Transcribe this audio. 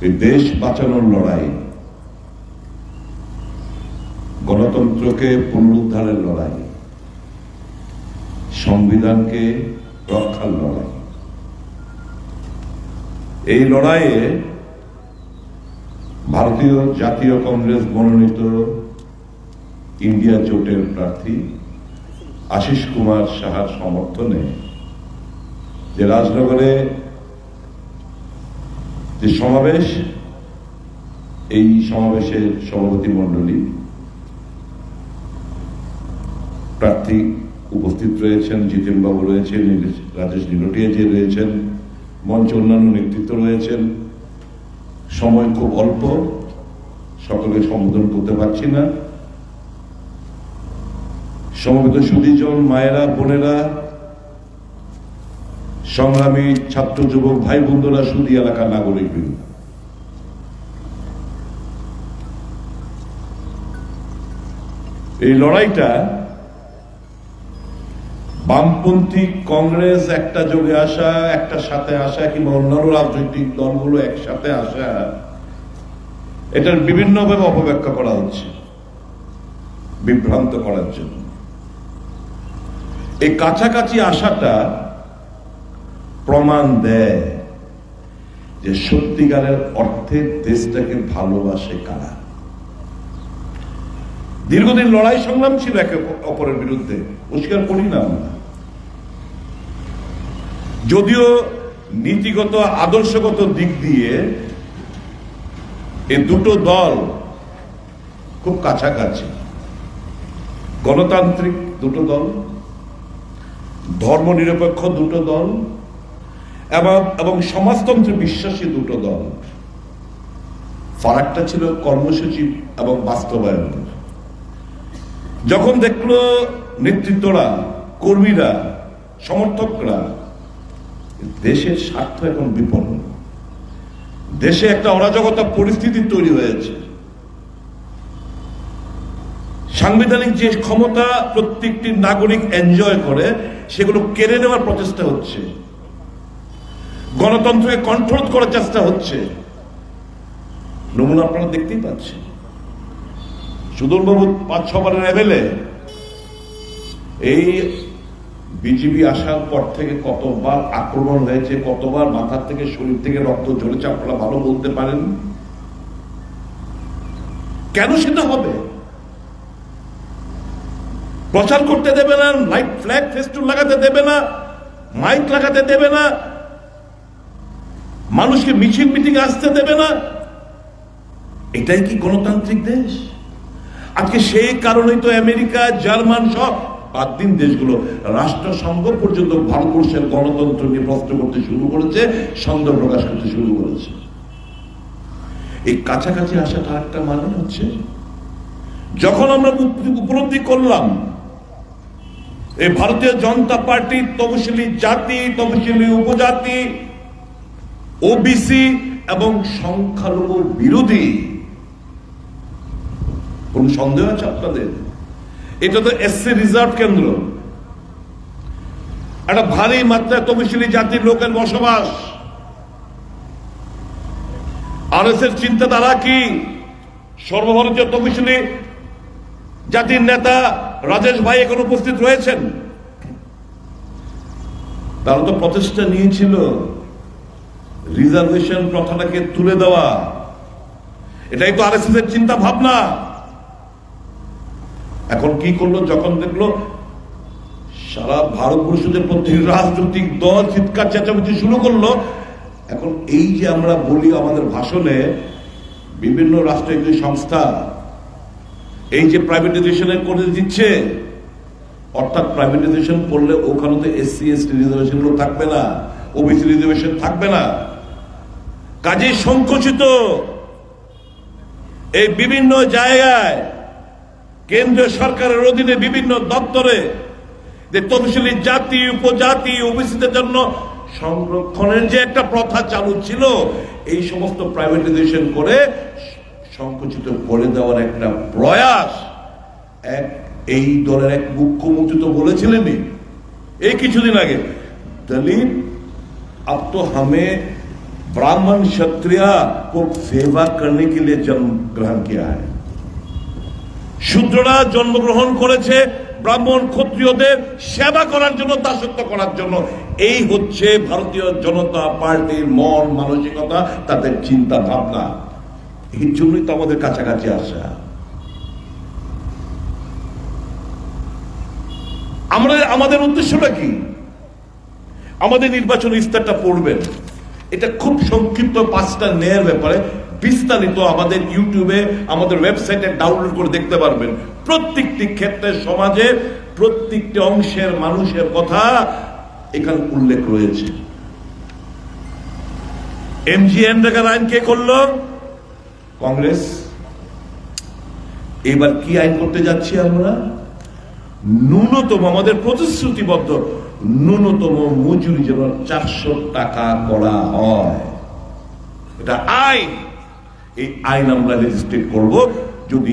এই দেশ বাঁচানোর লড়াই। গণতন্ত্রকে পুনরুদ্ধারের লড়াই। সংবিধানকে রক্ষার লড়াই। এই লড়াইয়ে ভারতীয় জাতীয় কংগ্রেস মনোনীত ইন্ডিয়া জোটের প্রার্থী আশিস কুমার সাহার সমর্থনে যে রাজনগরে যে সমাবেশ, এই সমাবেশের সভাপতি মণ্ডলী প্রার্থী উপস্থিত রয়েছেন জিতেন বাবু রয়েছেন রাজেশ নিলোটিয়া যে রয়েছেন, মঞ্চে অন্যান্য নেতৃত্ব রয়েছেন। সময় খুব অল্প সকলে সম্বোধন করতে পারছি না। সমবেত সুদীজন মায়েরা, বোনেরা সংগ্রামী ছাত্র যুবক ভাই বন্ধুরা সুদী এলাকার নাগরিক বৃন্দ। এই লড়াইটা বামপন্থী কংগ্রেস একটা যোগে আসা, একটা সাথে আসা, কিংবা অন্যান্য রাজনৈতিক দলগুলো একসাথে আসা, এটার বিভিন্নভাবে অপব্যাখ্যা করা হচ্ছে, বিভ্রান্ত করার জন্য। এই কাছাকাছি আসাটা প্রমাণ দেয় যে সত্যিকারের অর্থে দেশটাকে ভালোবাসে কারা। দীর্ঘদিন লড়াই সংগ্রাম ছিল একে অপরের বিরুদ্ধে, অস্বীকার করি না আমরা। যদিও নীতিগত, আদর্শগত দিক দিয়ে এই দুটো দল খুব কাছাকাছি। গণতান্ত্রিক দুটো দল, ধর্মনিরপেক্ষ দুটো দল এবং এবং সমাজতন্ত্রে বিশ্বাসী দুটো দল। ফারাকটা ছিল কর্মসূচি এবং বাস্তবায়নের যখন দেখল নেতৃত্বরা, কর্মীরা, সমর্থকরা, দেশের স্বার্থ এখন বিপন্ন। দেশে একটা অরাজকতা পরিস্থিতি তৈরি হয়েছে। সাংবিধানিক যে ক্ষমতা প্রত্যেকটি নাগরিক এনজয় করে, সেগুলো কেড়ে নেওয়ার প্রচেষ্টা হচ্ছে। গণতন্ত্রকে কন্ট্রোল করার চেষ্টা হচ্ছে। নমুনা আপনারা দেখতেই পাচ্ছেন। সুদূরবাবু পাঁচ ছবারের এমএলএ এই বিজেপি আসার পর থেকে কতবার আক্রমণ হয়েছে, কতবার মাথার থেকে শরীর থেকে রক্ত ঝরেছে, আপনারা ভালো বলতে পারেন? কেন সেটা হবে? প্রচার করতে দেবে না লাইট ফ্ল্যাগ ফেস্টুন লাগাতে দেবে না মাইক লাগাতে দেবে না মানুষকে মিছিল মিটিং আসতে দেবে না। এটাই কি গণতান্ত্রিক দেশ? আজকে সেই কারণেই তো আমেরিকা, জার্মান সব বাদ দিন দেশগুলো। রাষ্ট্রসংঘ পর্যন্ত ভারতবর্ষের গণতন্ত্র নিয়ে প্রশ্ন করতে শুরু করেছে, সন্দেহ প্রকাশ করতে শুরু করেছে। এই কাছাকাছি আসাটা একটা মানে হচ্ছে, যখন আমরা উপলব্ধি করলাম, এই ভারতীয় জনতা পার্টি তপশিলি জাতি, তপশিলি উপজাতি ওবিসি এবং সংখ্যালঘু বিরোধী। কোন সন্দেহ আছে আপনাদের? এটা তো এসসি রিজার্ভ কেন্দ্র। একটা ভারী মাত্রায় তপশিলি জাতির লোকের বসবাস। আর এস এর চিন্তাধারা কি? সর্বভারতীয় তপশিলি জাতির নেতা রাজেশ ভাই এখন উপস্থিত রয়েছেন? তারা তো প্রচেষ্টা নিয়েছিল। রিজার্ভেশন প্রথাটাকে তুলে দেওয়া। এটাই তো আর এর চিন্তা ভাবনা এখন কি করল? যখন দেখল সারা ভারতবর্ষের প্রতি রাজনৈতিক দল চিৎকার, চেঁচামেচি শুরু করল, এখন এই যে আমরা বলি আমাদের ভাষণে, বিভিন্ন রাষ্ট্রায়ত্ত সংস্থা এই যে প্রাইভেটাইজেশন করে দিচ্ছে, অর্থাৎ প্রাইভেটাইজেশন করলে ওখানে তো এসসি এসটি রিজার্ভেশন থাকবে না ওবিসি রিজার্ভেশন থাকবে না। কাজে সংকুচিত। এই বিভিন্ন জায়গায় কেন্দ্রীয় সরকারের অধীনে বিভিন্ন দপ্তরে যে তফসিলি জাতি, উপজাতি ওবিসিদের জন্য সংরক্ষণের যে একটা প্রথা চালু ছিল, এই সমস্ত প্রাইভেটাইজেশন করে সংকুচিত করে দেওয়ার একটা প্রয়াস এক এই দলের এক মুখ্যমন্ত্রী তো বলেছিলেনই। এই কিছুদিন আগে। দলিত আপ তো হামে ब्राह्मण क्षत्रिय को सेवा करने के लिए जन्म ग्रहण किया है শূদ্ররা জন্মগ্রহণ করেছে ব্রাহ্মণ ক্ষত্রিয়দের সেবা করার জন্য দাসত্ব করার জন্য এই হচ্ছে ভারতীয় জনতা পার্টির মন মানসিকতা তাদের চিন্তা ভাবনা এই জন্যই তো আমাদের কাছাকাছি আসা আমরা আমাদের উদ্দেশ্যটা কি আমাদের নির্বাচন ইস্তারটা পড়বেন এটা খুব সংক্ষিপ্ত পাঁচটা ন্যায়ের ব্যাপারে বিস্তারিত আমাদের ইউটিউবে, আমাদের ওয়েবসাইটে ডাউনলোড করে দেখতে পারবেন। প্রত্যেকটি ক্ষেত্রে সমাজে, প্রত্যেকটি অংশের মানুষের কথা এখানে উল্লেখ রয়েছে। এমজিএন আইন কে করল? কংগ্রেস। এবার কি আইন করতে যাচ্ছি আমরা? ন্যূনতম আমাদের প্রতিশ্রুতিবদ্ধ। ন্যূনতম মজুরি যেন চারশো টাকা করা হয়। এটা আইন। এই আইন আমরা রেজিস্ট্রেট করব যদি